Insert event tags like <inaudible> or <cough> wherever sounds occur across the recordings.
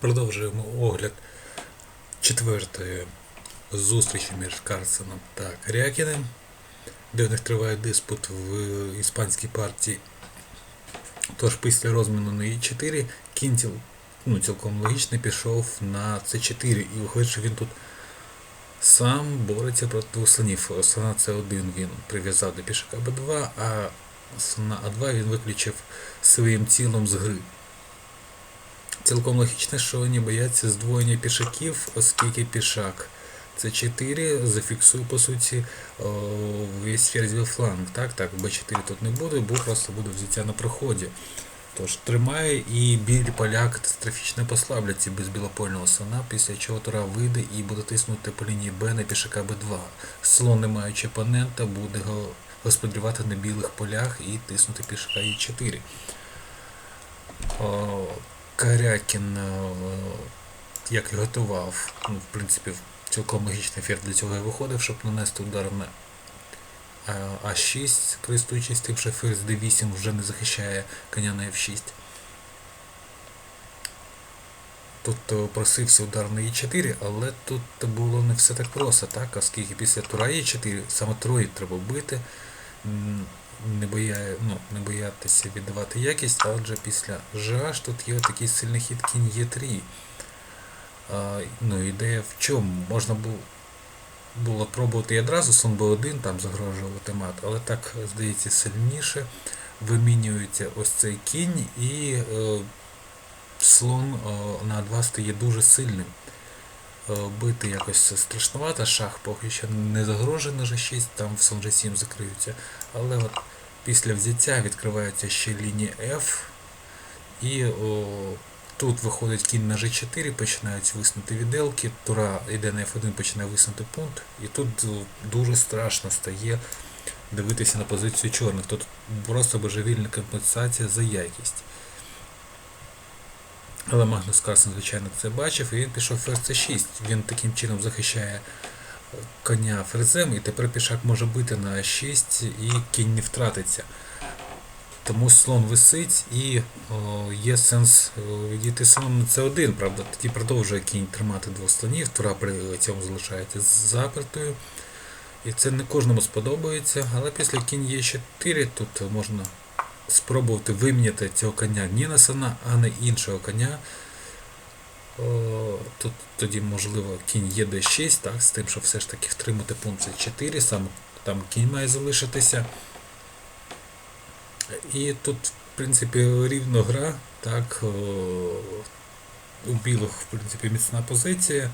Продовжуємо огляд четвертої зустрічі між Карсеном та Карякіним, де в них триває диспут в іспанській партії. Тож після розміну на І4 кінь ну, цілком логічно пішов на С4 і виходить, що він тут сам бореться проти двох слонів. Слона С1 він прив'язав до пішака Б2, а слона А2 він виключив своїм тілом з гри. Цілком логічно, що вони бояться здвоєння пішаків, оскільки пішак це 4 зафіксує по суті весь ферзь фланг. Так, так, Б4 тут не буде, бо просто буде взяття на проході. Тож тримає і білі поля катастрофічно послабляться без білопольного слона, після чого Тура вийде і буде тиснути по лінії Б на пішака Б2. Слон, не маючи опонента, буде го- господарювати на білих полях і тиснути пішака Е4. Карякін, е, як і готував, ну, в принципі, цілком логічний ферзь для цього і виходив, щоб нанести удар на е, А6, користуючись тим, що ферзь D8 вже не захищає коня на F6. Тут е, просився удар на Е4, але тут було не все так просто, так? оскільки після тура Е4 саме трої треба бити, не, боя... ну, не боятися віддавати якість, адже після GH тут є такий сильний хід кінь Е3. А, ну, ідея в чому? Можна було, було пробувати і одразу слон Б1 там загрожувати мат, але так здається сильніше. Вимінюється ось цей кінь і е, слон е, на 2 стає дуже сильним. Е, Бити якось страшнувато, шах поки що не загрожує на G6, там в слон G7 закриються. Але от після взяття відкривається ще лінія F. І о, тут виходить кінь на G4, починають виснути віделки, тура йде на F1, починає виснути пункт. І тут дуже страшно стає дивитися на позицію чорних. Тут просто божевільна компенсація за якість. Але Магнус Карсен, звичайно, це бачив, і він пішов ферзь c6. Він таким чином захищає коня ферзем, і тепер пішак може бити на А6 і кінь не втратиться. Тому слон висить і о, є сенс відійти слон на С1, правда, тоді продовжує кінь тримати двох слонів, тура при цьому залишається запертою. І це не кожному сподобається, але після кінь Е4 тут можна спробувати виміняти цього коня не на слона, а на іншого коня. О, Тут тоді можливо кінь є d6, так, з тим, щоб все ж таки втримати пункт c4, саме там кінь має залишитися. І тут, в принципі, рівно гра, так, у білих, в принципі, міцна позиція,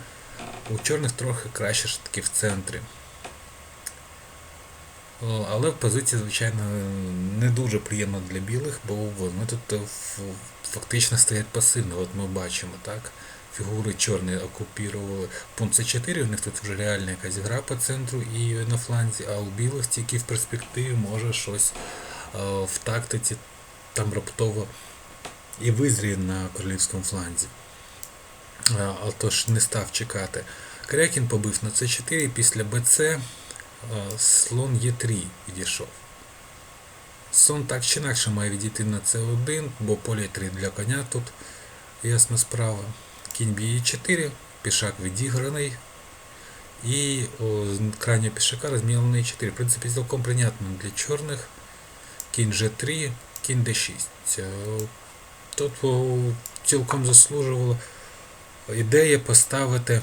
у чорних трохи краще ж таки в центрі. О, Але позиція, звичайно, не дуже приємна для білих, бо вони тут е, фактично стоять пасивно. От ми бачимо, так? Фігури чорні окупірували пункт С4, у них тут вже реальна якась гра по центру і на фланзі, а у білих тільки в перспективі може щось е, в тактиці там раптово і визріє на королівському фланзі. А, а тож не став чекати. Крякін побив на С4 після БЦ е, слон Е3 відійшов. Слон так чи інакше має відійти на С1, бо поле 3 для коня тут ясна справа. Кінь б'є 4, пішак відіграний. І о, крайнього пішака розмінено на 4. В принципі, цілком прийнятно для чорних. Кінь G3, кінь D6. Е, Тут о, цілком заслужувало ідея поставити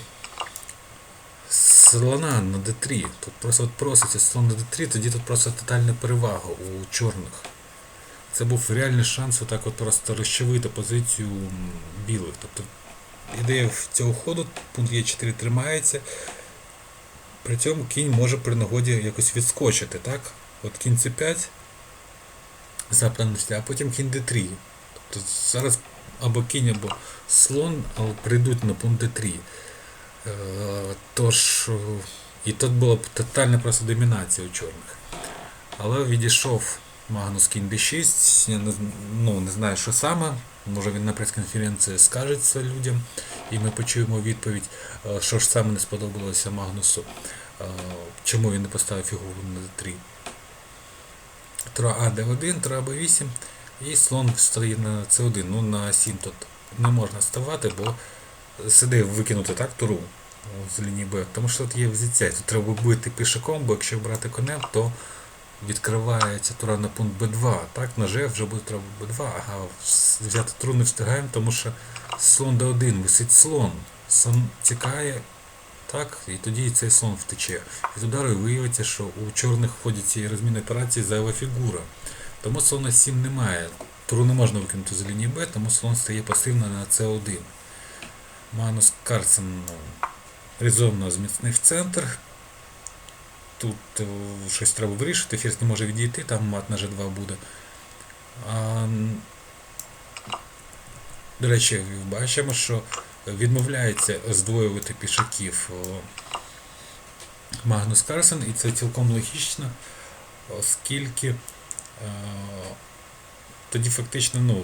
слона на d3. Тут просто от проситься слон на d3, тоді тут просто тотальна перевага у чорних. Це був реальний шанс отак от просто розчавити позицію білих. Тобто ідея в цього ходу, пункт Е4 тримається. При цьому кінь може при нагоді якось відскочити, так? От кінь С5 за певності, а потім кінь d3. Тобто зараз або кінь, або слон але прийдуть на пункт d3. Е, Тож, і тут була б тотальна просто домінація у чорних. Але відійшов Магнус кінь d6. Я не, ну, не знаю, що саме. Може він на прес-конференції скаже це людям, і ми почуємо відповідь, е, що ж саме не сподобалося Магнусу, е, чому він не поставив фігуру на d3. Тура А d1, тура Б8 і слон стоїть на c1. Ну на 7 тут не можна ставати, бо сиди викинути так туру з лінії Б, тому що тут є взяття. Тут треба бити пішаком, бо якщо брати конем, то відкривається тура на пункт Б2. Так, на Ж вже буде треба Б2, ага, взяти туру не встигаємо, тому що слон Д1, висить слон. Слон тікає, так, і тоді цей слон втече. Від удару виявиться, що у чорних в ході цієї розмінної операції зайва фігура. Тому слона 7 немає. Туру не можна викинути з лінії Б, тому слон стає пасивно на С1. Манус Карсен ну, резонно зміцнив центр. Тут е, щось треба вирішити, ферзь не може відійти, там мат на G2 буде. А, до речі, бачимо, що відмовляється здвоювати пішаків Магнус Карсен, і це цілком логічно, оскільки е, тоді фактично ну,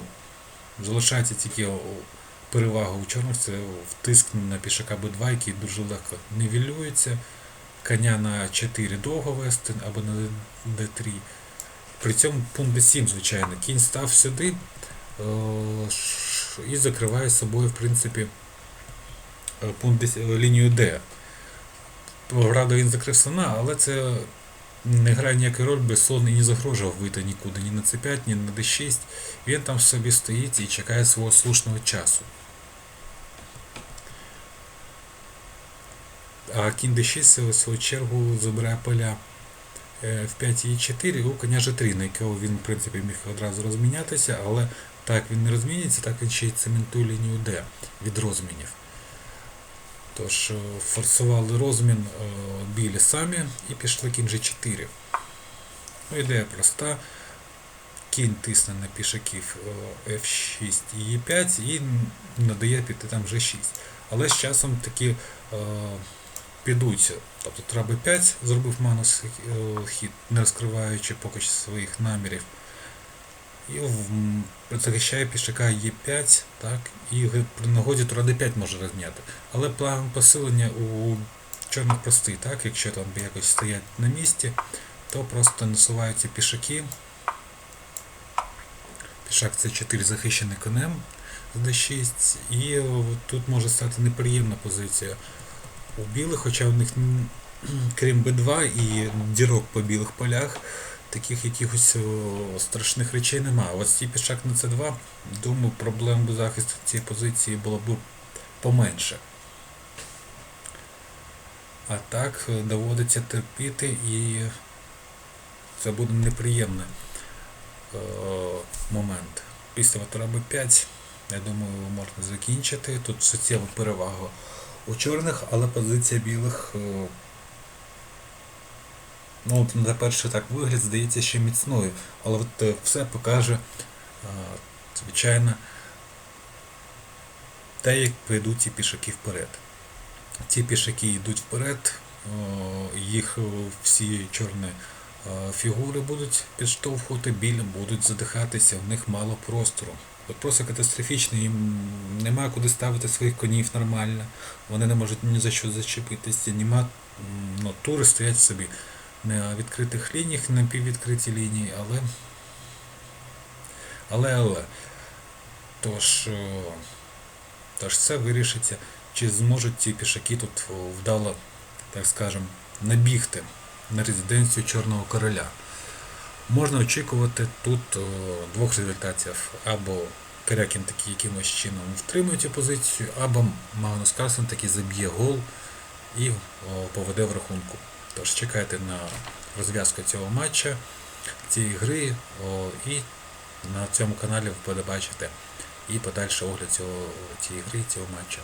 залишається тільки перевага у чорних, це втиск на пішака Б2, який дуже легко нівелюється. Коня на 4 довго вести або на D3. При цьому пункт D7, звичайно, кінь став сюди е, і закриває собою, в принципі, е, пункт D, е, лінію D. Правда, він закрив слона, але це не грає ніякої роль, бо слон і не загрожував вийти нікуди, ні на C5, ні на D6. Він там собі стоїть і чекає свого слушного часу. А кінь d6 в свою чергу забирає поля е, в 5 і 4 у коня G3, на якого він в принципі міг одразу розмінятися, але так він не розмінюється, так він ще й цементує лінію D від розмінів. Тож е, форсували розмін е, білі самі і пішли кінь G4. Ну, ідея проста. Кінь тисне на пішаків е, F6 і E5 і надає піти там G6. Але з часом такі е, підуть. Тобто треба 5 зробив Манус е, хід, не розкриваючи поки що своїх намірів. І захищає пішака Е5, так, і при нагоді тура D5 може розняти. Але план посилення у чорних простий, так, якщо там якось стоять на місці, то просто насуваються пішаки. Пішак це 4 захищений конем з D6, і е, тут може стати неприємна позиція у білих, хоча в них <clears throat> крім Б2 і дірок по білих полях, таких якихось страшних речей немає. Ось ці пішак на С2, думаю, проблем захисту цієї позиції було б поменше. А так е, доводиться терпіти і це буде неприємний е, момент. Після тура Б5, я думаю, можна закінчити. Тут суттєва перевага у чорних, але позиція білих, е, ну, от на перший так вигляд здається ще міцною. Але от е, все покаже, е, звичайно, те, як прийдуть ці пішаки вперед. Ці пішаки йдуть вперед, їх всі чорні фігури будуть підштовхувати, білі будуть задихатися, в них мало простору. От просто катастрофічно, їм нема куди ставити своїх конів нормально, вони не можуть ні за що зачепитися, нема, ну, тури стоять собі на відкритих лініях, на піввідкритій лінії, але. Але, але. Тож, тож це вирішиться, чи зможуть ці пішаки тут вдало, так скажем, набігти на резиденцію Чорного короля. Можна очікувати тут двох результатів. Або Корякін такий якимось чином втримує цю позицію, або Магнус Карлсен таки заб'є гол і поведе в рахунку. Тож чекайте на розв'язку цього матча, цієї гри, і на цьому каналі ви побачите і подальший огляд цього, цієї гри, цього матча.